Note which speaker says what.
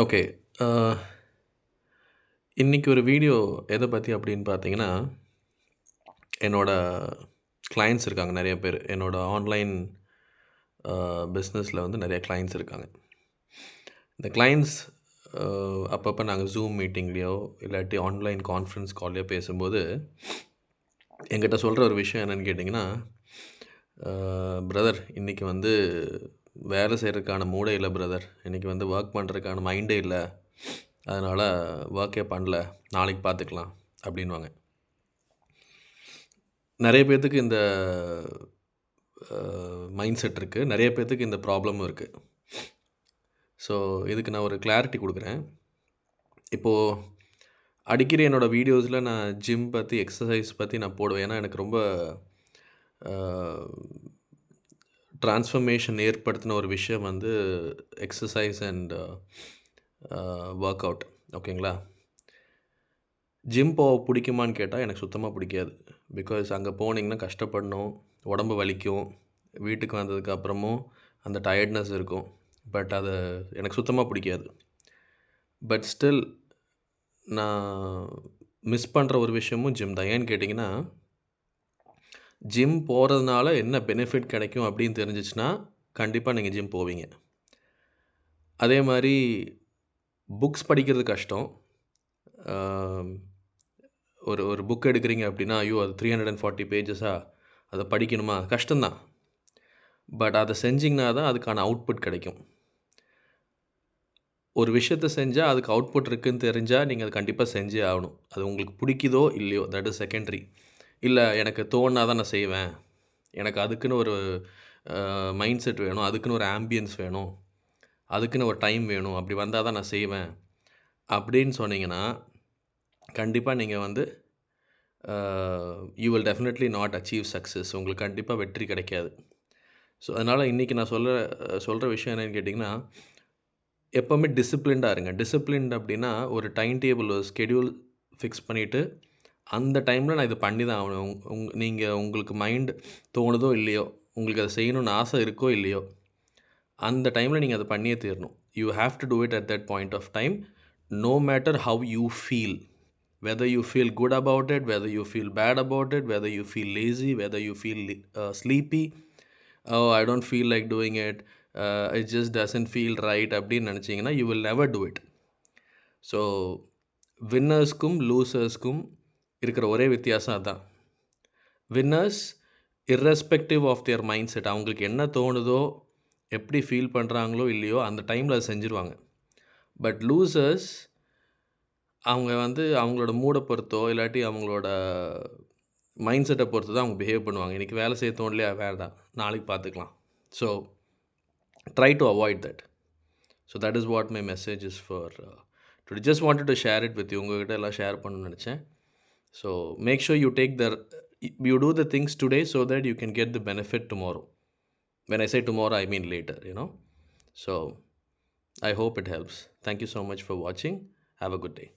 Speaker 1: Okay. Uh, இன்றைக்கி ஒரு video எதை பற்றி அப்படின்னு பார்த்தீங்கன்னா, என்னோடய கிளையண்ட்ஸ் இருக்காங்க நிறைய பேர் என்னோடய ஆன்லைன் பிஸ்னஸில் வந்து நிறைய கிளையண்ட்ஸ் இருக்காங்க. இந்த கிளையண்ட்ஸ் uh, அப்பப்போ நாங்கள் ஜூம் மீட்டிங்லேயோ இல்லாட்டி ஆன்லைன் கான்ஃபரன்ஸ் கால்லையோ பேசும்போது, என்கிட்ட சொல்கிற ஒரு விஷயம் என்னென்னு கேட்டிங்கன்னா பிரதர் uh, இன்றைக்கி வந்து வேலை செய்கிறதுக்கான மூடே இல்லை பிரதர். இன்றைக்கி வந்து ஒர்க் பண்ணுறதுக்கான மைண்டே இல்லை அதனால் ஒர்க்கே பண்ணல. நாளைக்கு பார்த்துக்கலாம்" அப்படின்னுவாங்க. நிறைய பேர்த்துக்கு இந்த மைண்ட் செட் இருக்குது நிறைய பேர்த்துக்கு இந்த ப்ராப்ளமும் இருக்குது ஸோ, இதுக்கு நான் ஒரு கிளாரிட்டி கொடுக்குறேன் இப்போது அடிக்கடி என்னோட வீடியோஸில் நான் ஜிம் பற்றி எக்ஸசைஸ் பற்றி நான் போடுவேன். ஏன்னா, எனக்கு ரொம்ப ட்ரான்ஸ்ஃபர்மேஷன் ஏற்படுத்தின ஒரு விஷயம் வந்து எக்ஸசைஸ் அண்ட் ஒர்க் அவுட். ஓகேங்களா? ஜிம் போக பிடிக்குமான்னு கேட்டால் எனக்கு சுத்தமாக பிடிக்காது பிகாஸ் அங்கே போனீங்கன்னா கஷ்டப்படணும், உடம்பு வலிக்கும். வீட்டுக்கு வந்ததுக்கப்புறமும் அந்த டயர்ட்னஸ் இருக்கும். பட் அது எனக்கு சுத்தமாக பிடிக்காது பட் ஸ்டில் நான் மிஸ் பண்ணுற ஒரு விஷயமும் ஜிம் தான். ஏன்னு கேட்டிங்கன்னா ஜிம் போகிறதுனால என்ன பெனிஃபிட் கிடைக்கும் அப்படின்னு தெரிஞ்சிச்சுன்னா கண்டிப்பாக நீங்கள் ஜிம் போவீங்க. அதே மாதிரி புக்ஸ் படிக்கிறது கஷ்டம். ஒரு ஒரு புக் எடுக்கிறீங்க அப்படின்னா, ஐயோ! அது த்ரீ ஹண்ட்ரட் அண்ட் ஃபார்ட்டி பேஜஸாக அதை படிக்கணுமா? கஷ்டம் தான். பட் அதை செஞ்சிங்கன்னா தான் அதுக்கான அவுட்புட் கிடைக்கும். ஒரு விஷயத்த செஞ்சால் அதுக்கு அவுட்புட் இருக்குதுன்னு தெரிஞ்சால் நீங்கள் அது கண்டிப்பாக செஞ்சே ஆகணும். அது உங்களுக்கு பிடிக்குதோ இல்லையோ தட் இஸ் செகண்டரி. இல்லை எனக்கு தோணாதான் நான் செய்வேன். எனக்கு அதுக்குன்னு ஒரு மைண்ட் செட் வேணும். அதுக்குன்னு ஒரு ஆம்பியன்ஸ் வேணும். அதுக்குன்னு ஒரு டைம் வேணும். அப்படி வந்தால் தான் நான் செய்வேன். அப்படின்னு சொன்னீங்கன்னா, கண்டிப்பாக நீங்கள் வந்து you will definitely not achieve success உங்களுக்கு கண்டிப்பாக வெற்றி கிடைக்காது. ஸோ, அதனால் இன்னைக்கு நான் சொல்கிற சொல்கிற விஷயம் என்னென்னு கேட்டிங்கன்னா எப்போவுமே டிசிப்ளின்டா இருங்க. டிசிப்ளின்ட் அப்படின்னா, ஒரு டைம் டேபிள், ஒரு ஸ்கெட்யூல் ஃபிக்ஸ் பண்ணிவிட்டு அந்த டைமில் நான் இது பண்ணி தான் ஆகணும். உங் உங் நீங்கள் உங்களுக்கு மைண்ட் தோணுதோ, இல்லையோ, உங்களுக்கு அதை செய்யணும்னு ஆசை இருக்கோ, இல்லையோ, அந்த டைமில் நீங்கள் அதை பண்ணியே தீரணும். You have to do it at that point of time. No matter how you feel. Whether you feel good about it, whether you feel bad about it, whether you feel lazy, whether you feel sleepy, "oh I don't feel like doing it. Uh it just doesn't feel right" அப்படின்னு நினச்சிங்கன்னா you will never do it. So, வின்னர்ஸ்க்கும், லூசர்ஸ்க்கும் இருக்கிற ஒரே வித்தியாசம் அதுதான் winners irrespective of their mind set. அவங்களுக்கு என்ன தோணுதோ, எப்படி ஃபீல் பண்ணுறாங்களோ இல்லையோ, அந்த டைமில் அதை செஞ்சுருவாங்க. பட் லூசர்ஸ் அவங்க வந்து அவங்களோட மூடை பொறுத்தோ, இல்லாட்டி அவங்களோட மைண்ட் செட்டை பொறுத்து தான் அவங்க பிஹேவ் பண்ணுவாங்க. இன்றைக்கி வேலை செய்ய தோணலையா? வேண்டாம். நாளைக்கு பார்த்துக்கலாம். So, try to avoid that. So, that is what my message is for to just wanted to share it with you. உங்ககிட்ட எல்லாம் ஷேர் பண்ணணும்னு நினச்சேன் so make sure you take the you do the things today so that you can get the benefit tomorrow. When i say tomorrow i mean later you know? So i hope it helps. Thank you so much for watching. Have a good day.